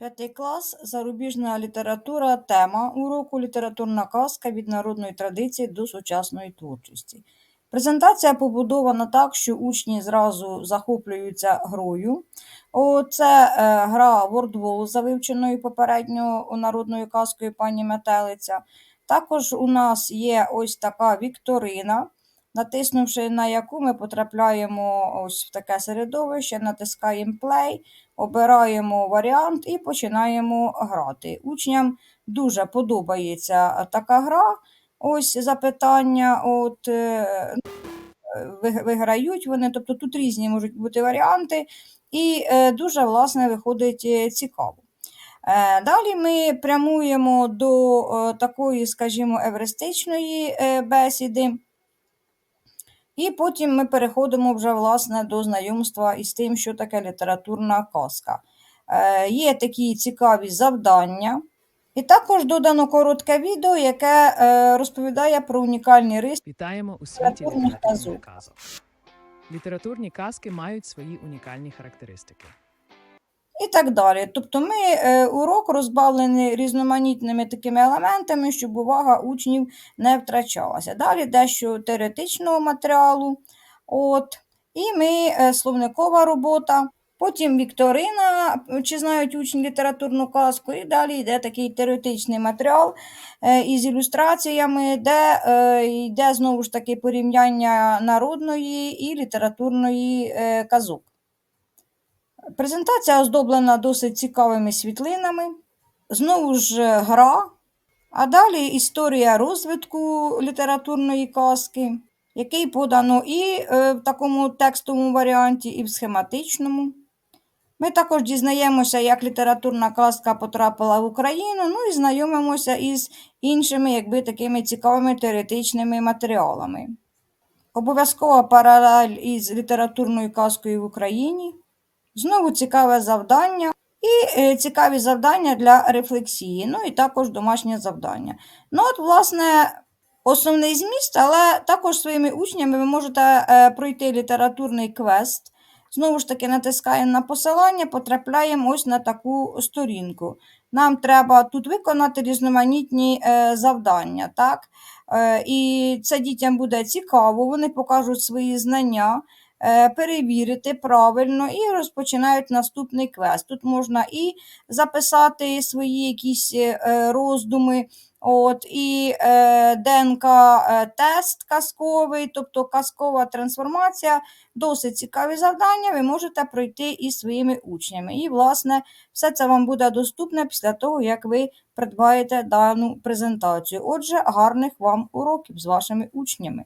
П'ятий клас, зарубіжна література, тема уроку літературна казка від народної традиції до сучасної творчості. Презентація побудована так, що учні зразу захоплюються грою. Це е, гра Вордвол за вивченою попередньо народною казкою пані Метелиця. Також у нас є ось така вікторина, натиснувши на яку ми потрапляємо ось в таке середовище, натискаємо play, обираємо варіант і починаємо грати. Учням дуже подобається така гра. Ось запитання, от е, виграють вони, тобто тут різні можуть бути варіанти, і е, дуже власне виходить е, цікаво. Далі ми прямуємо до такої, скажімо, евристичної бесіди. І потім ми переходимо вже власне до знайомства із тим, що таке літературна казка. Е, Є такі цікаві завдання. І також додано коротке відео, яке е, розповідає про унікальні риси. Вітаємо у світі Літературних казок. Літературні казки мають свої унікальні характеристики. І так далі. Тобто ми е, урок розбавлений різноманітними такими елементами, щоб увага учнів не втрачалася. Далі дещо теоретичного матеріалу. От. І ми е, словникова робота. Потім вікторина, чи знають учні літературну казку, і далі йде такий теоретичний матеріал е, із ілюстраціями, де йде знову ж таки порівняння народної і літературної казок. Презентація оздоблена досить цікавими світлинами. Знову ж е, гра, а далі історія розвитку літературної казки, який подано і е, в такому текстовому варіанті, і в схематичному. Ми також дізнаємося, як літературна казка потрапила в Україну, ну і знайомимося із іншими, якби такими цікавими теоретичними матеріалами. Обов'язкова паралель із літературною казкою в Україні. Знову цікаве завдання і е, цікаві завдання для рефлексії, ну і також домашнє завдання. Ну, от, власне, основний зміст, але також своїми учнями ви можете е, пройти літературний квест. Знову ж таки, натискаємо на посилання, потрапляємо ось на таку сторінку. Нам треба тут виконати різноманітні е, завдання. Так? І це дітям буде цікаво, вони покажуть свої знання перевірити правильно і розпочинають наступний квест. Тут можна і записати свої якісь е, роздуми, от, і е, ДНК-тест казковий, тобто казкова трансформація. Досить цікаві завдання ви можете пройти із своїми учнями. І, власне, все це вам буде доступне після того, як ви придбаєте дану презентацію. Отже, гарних вам уроків з вашими учнями.